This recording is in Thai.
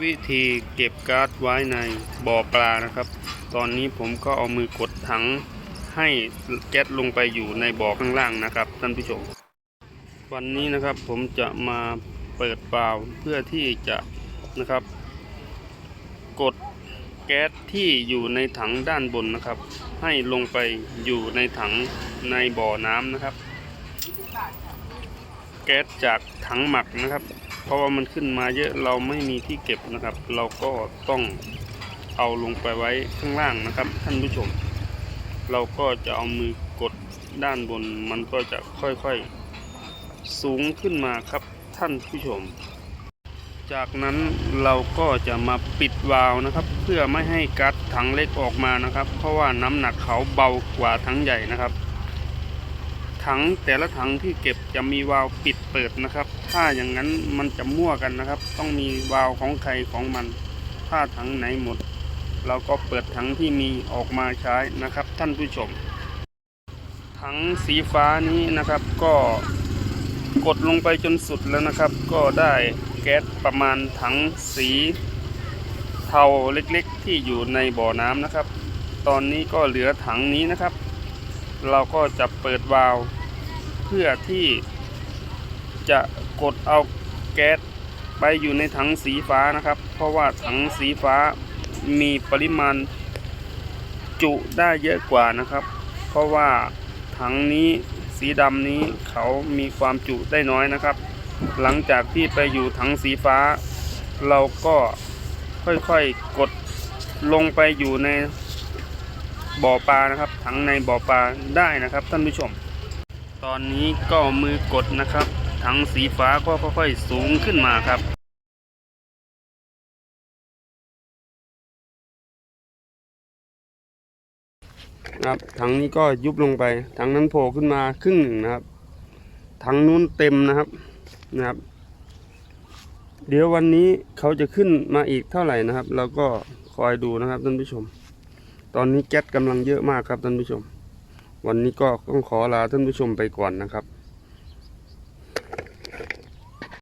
วิธีเก็บก๊าซไว้ในบ่อปลานะครับ ตอนนี้ผมก็เอามือกดถังให้แก๊สลงไปอยู่ในบ่อข้างล่างนะครับท่านผู้ชม วันนี้นะครับผมจะมาเปิดวาล์วเพื่อที่จะนะครับ กดแก๊สที่อยู่ในถังด้านบนนะครับ ให้ลงไปอยู่ในถังในบ่อน้ำนะครับ แก๊สจากถังหมักนะครับ เพราะว่ามันขึ้นมาเยอะเราไม่มีที่เก็บนะครับ เราก็ต้องเอาลงไปไว้ข้างล่างนะครับ ท่านผู้ชม เราก็จะเอามือกดด้านบนมันก็จะค่อยๆ สูงขึ้นมาครับท่านผู้ชม จากนั้นเราก็จะมาปิดวาล์วนะครับ เพื่อไม่ให้ก๊าซถังเล็กออกมานะครับ เพราะว่าน้ำหนักเขาเบากว่าถังใหญ่นะครับ ถังแต่ละถังที่เก็บจะมีวาล์วปิดเปิดนะครับ ถ้าอย่างนั้นมันจะมั่วกันนะครับ ต้องมีวาล์วของใครของมัน ถ้าถังไหนหมด เราก็เปิดถังที่มีออกมาใช้นะครับ ท่านผู้ชม ถังสีฟ้านี้นะครับก็กดลงไปจนสุดแล้วนะครับ ก็ได้แก๊สประมาณถังสีเทาเล็กๆ ที่อยู่ในบ่อน้ำนะครับ ตอนนี้ก็เหลือถังนี้นะครับ เราก็จะเปิดวาล์วเพื่อที่จะกดเอาแก๊สไปอยู่ในถังสีฟ้านะครับ เพราะว่าถังสีฟ้ามีปริมาณจุได้เยอะกว่านะครับ เพราะว่าถังนี้สีดำนี้เขามีความจุได้น้อยนะครับ หลังจากที่ไปอยู่ถังสีฟ้า เราก็ค่อยๆกดลงไปอยู่ใน บ่อปลานะครับถังในบ่อปลาได้นะครับท่านผู้ชม ตอนนี้ก็มือกดนะครับถังสีฟ้าก็ค่อยๆสูงขึ้นมาครับครับถังนี้ก็ยุบลงไปถังนั้นโผล่ขึ้นมาครึ่งหนึ่งนะครับถังนู้นเต็มนะครับนะครับ เดี๋ยววันนี้เขาจะขึ้นมาอีกเท่าไหร่นะครับ เราก็คอยดูนะครับท่านผู้ชม ตอนนี้แก๊สกำลังเยอะมากครับท่านผู้ชม วันนี้ก็ต้องขอลาท่านผู้ชมไปก่อนนะครับ